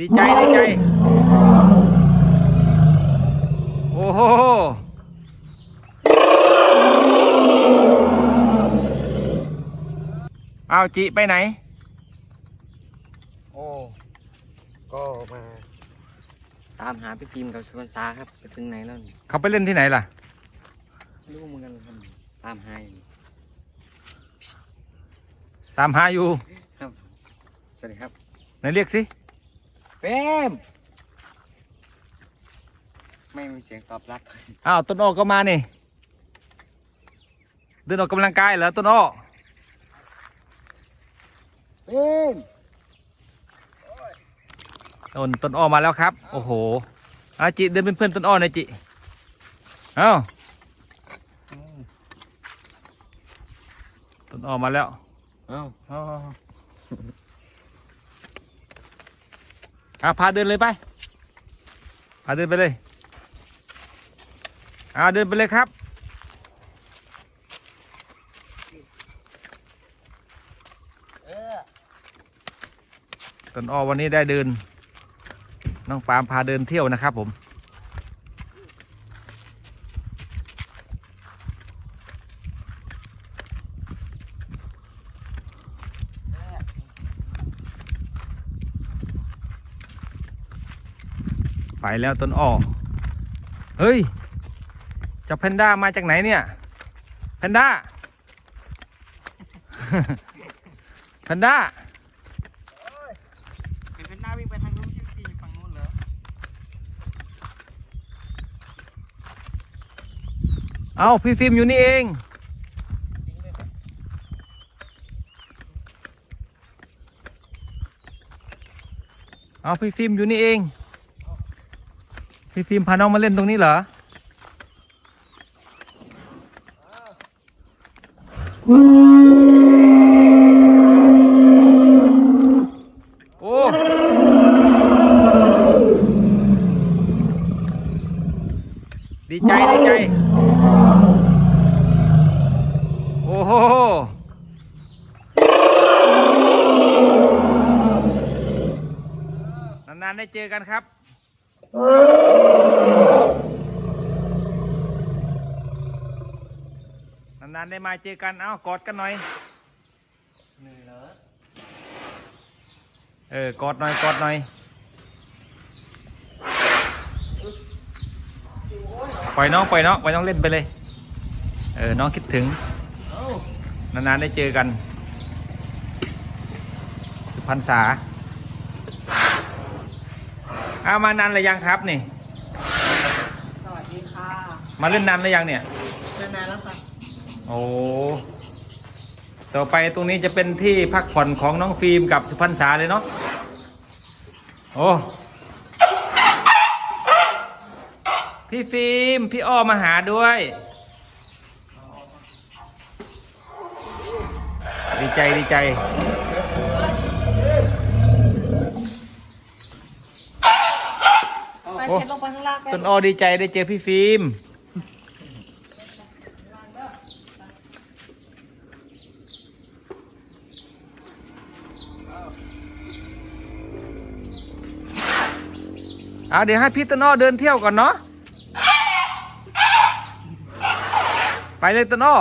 ดีใจดีใจ โอ้โหเอาจิไปไหน โอ้ ก็มา ตามหาพี่ฟิล์มกับสุวรรณสาครับไปถึงไหนแล้วนี่เขาไปเล่นที่ไหนล่ะ ไม่รู้เหมือนกันครับตามหาอยู่ตามหาอยู่ครับสวัสดีครับ ไหนเรียกสิ เฟมไม่มีเสียงตอบรับ อ้าวต้นอ้อก็มานี่เดินออกกำลังกายเหรอต้นอ้อเฟมต้นต้นอ้อมาแล้วครับ โอ้โหอาจิเดินเป็นเพื่อนต้นอ้อหน่อยจิเอ้าต้นอ้อมาแล้ว เอ้าเอาพาเดินเลยไป พาเดินไปเลยเอาเดินไปเลยครับ ต้นอ้อวันนี้ได้เดิน น้องปาล์มพาเดินเที่ยวนะครับผม ไปแล้วต้นอ้อเฮ้ยเจ้าแพนด้ามาจากไหนเนี่ยแพนด้าแพนด้าเป็นเป็นหน้าวิ่งไปทางนู้นที่พี่ฝั่งนู้นเหรอเอาพี่ฟิล์มอยู่นี่เองเอาพี่ฟิล์มอยู่นี่เอง พี่ฟิล์มพาน้องมาเล่นตรงนี้เหรอโอ้ดีใจ ดีใจ โอ้โหนานๆได้เจอกันครับ นานๆได้มาเจอกัน เอ้ากอดกันหน่อยเหนื่อยเหรอเออกอดหน่อยกอดหน่อยปล่อยน้องปล่อยน้องปล่อยน้องเล่นไปเลย เออ น้องคิดถึง นานๆได้เจอกันสุพรรณษา เอามานานหรือยังครับนี่ สวัสดีค่ะมาเล่นนานหรือยังเนี่ย นานๆแล้วค่ะ โอ้ ต่อไปตรงนี้จะเป็นที่พักผ่อนของน้องฟิล์มกับสุพรรณษาเลยเนาะ โอ้ พี่ฟิล์ม พี่อ้อมาหาด้วย ดีใจดีใจ ไป โอ้ เช็ดลงไปข้างล่างไปต้นอ้อดีใจได้เจอพี่ฟิล์มเอาเดี๋ยวให้พี่ต้นอ้อเดินเที่ยวก่อนเนาะ ไปเลยต้นอ้อ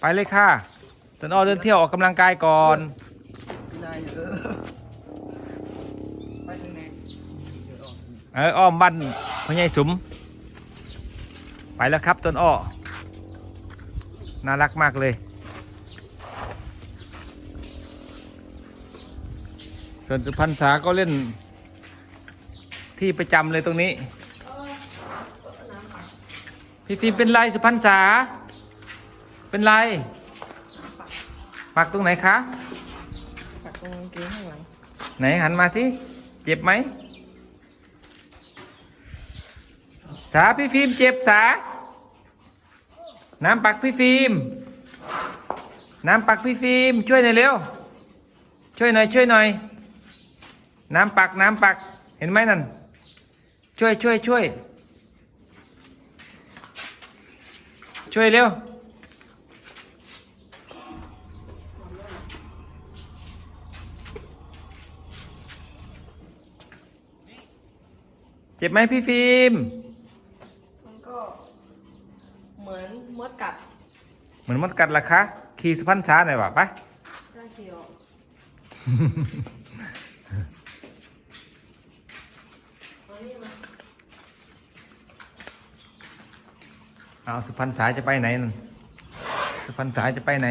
ไปเลยค่ะต้นอ้อเดินเที่ยวออกกำลังกายก่อนพี่น เอออ้อมบ้านพ่อใหญ่สุม ไปแล้วครับต้นอ้อ น่ารักมากเลย ส่วนสุพรรณษาก็เล่น ที่ประจำเลยตรงนี้ พี่ฟิล์มเป็นไรสุพรรณษา เป็นไร ปักตรงไหนคะ ปักตรงกางเกงข้างหลัง ไหนหันมาสิ เจ็บไหม สาพี่ฟิล์มเจ็บสา น้ำปักพี่ฟิล์ม น้ำปักพี่ฟิล์มช่วยหน่อยเร็ว ช่วยหน่อยช่วยหน่อย น้ำปักน้ำปัก เห็นไหมนั่น ช่วยช่วยช่วย ช่วยเร็ว เจ็บไหมพี่ฟิล์ม มือนมัดกัดละคะขี่สุพรรณษาหน่อยว่ะไปได้เคียวเอาสุพรรณสาจะไปไหนนั่นสุพรรณสาจะไปไหน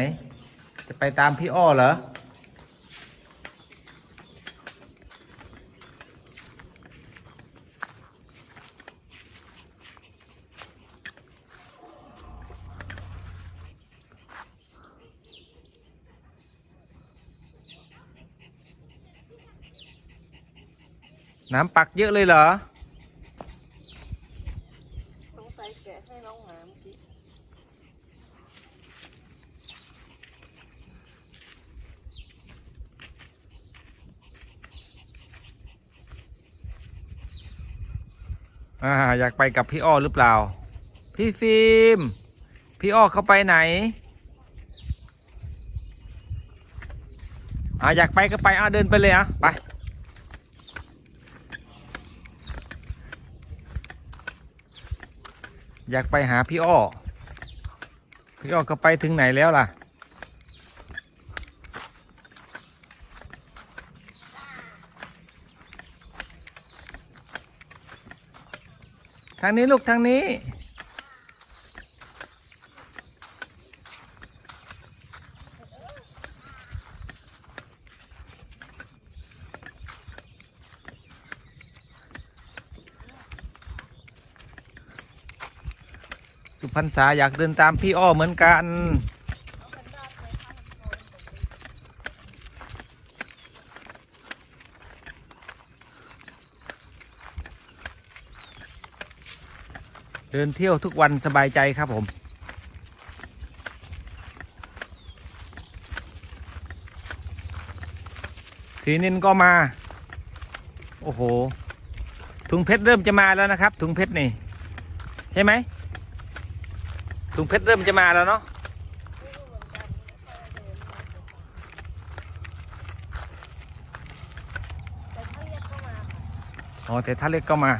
จะไปตามพี่อ้อเหรอ น้ำปักเยอะเลยเหรอ สงสัยแกะให้น้องหมาเมื่อกี้อ่า อยากไปกับพี่อ้อหรือเปล่า พี่ฟิล์มพี่อ้อเขาไปไหน อ่าอยากไปก็ไปอ่าเดินไปเลยอะ ไป อยากไปหาพี่อ้อ พี่อ้อก็ไปถึงไหนแล้วล่ะ ทางนี้ลูกทางนี้ รรษาอยากเดินตามพี่อ้อเหมือนกัน เดินเที่ยวทุกวันสบายใจครับผมสีนินก็มา โอ้โห ถุงเพชรเริ่มจะมาแล้วนะครับ ถุงเพชรนี่ ใช่ไหม ถุงเพชรเริ่มจะมาแล้วเนาะอ๋อแต่ถ้าเล็กก็มา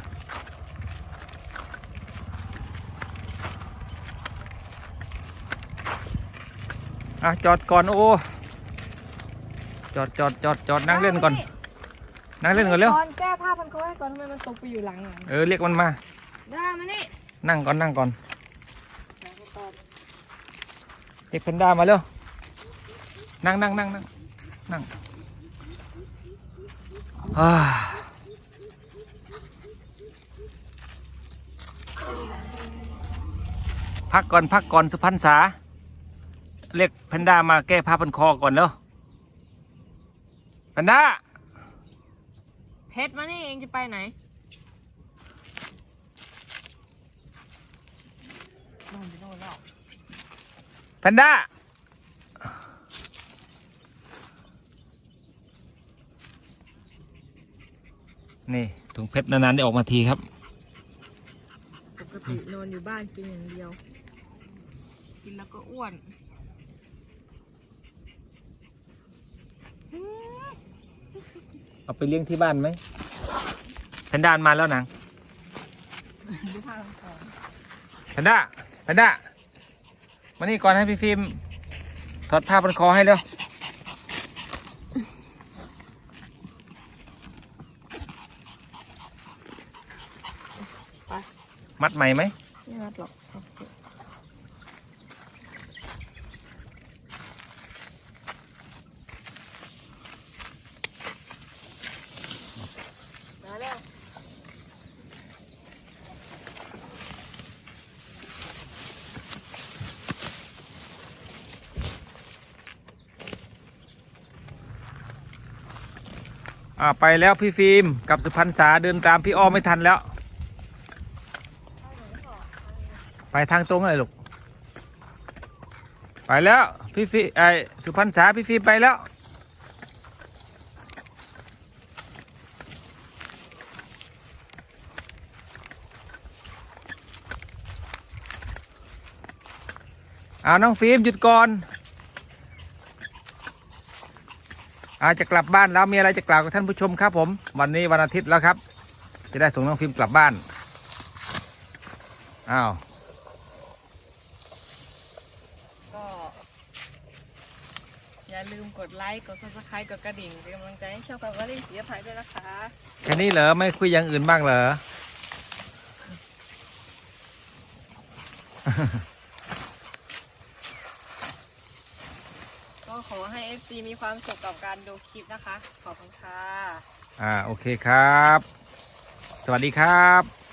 อะ จอดก่อน โอ้ จอดจอดจอดจอดนั่งเล่นก่อน นั่งเล่นก่อนเร็ว ก่อนแก้ผ้าพันคอให้ก่อนทำไมมันตกไปอยู่หลังอะเออ เรียกมันมา ได้มานี่ นั่งก่อนนั่งก่อน เด็กเพนด้ามาเร็วนั่งนั่งนั่งนั่งนั่งอ่าพักก่อนพักก่อนสุพรรณษา เรียกแพนด้ามาแก้ผ้าพันคอก่อนเร็วแพนด้าเพชรมานี่เองจะไปไหนนอนอยู่โน่นแล้วแพ นด้า นี่ถุงเพชรนานๆได้ออกมาทีครับ ปกตินอนอยู่บ้านกินอย่างเดียว กินแล้วก็อ้วนเอาไปเลี้ยงที่บ้านไหมแพนด้านมาแล้วนางดูผ้าพันคอแพนด้าแพนด้า มานี่ก่อนให้พี่ฟิล์มถอดผ้าพันคอให้เร็วไปมัดใหม่ไหมไม่รัดหรอกเอาเถอะมาแล้ว อ่าไปแล้วพี่ฟิล์มกับสุพรรณษาเดินตามพี่อ้อไม่ทันแล้ว ไปทางตรงเลยลูกไปแล้วพี่ฟิไอสุพรรณษาพี่ฟิล์มไปแล้วเอาน้องฟิล์มหยุดก่อน อาจะกลับบ้านแล้วมีอะไรจะกล่าวกับท่านผู้ชมครับผม วันนี้วันอาทิตย์แล้วครับ จะได้ส่งน้องฟิล์มกลับบ้านอ้าวก็อย่าลืมกดไลค์กด subscribe กดกระดิ่งเป็นกำลังใจให้ช่องกับว่าเล่นสีภัยด้วยนะคะ แค่นี้เหรอไม่คุยอย่างอื่นบ้างเหรอ ขอให้ FC มีความสุขกับการดูคลิปนะคะ ขอบคุณค่ะ อ่า โอเคครับ สวัสดีครับ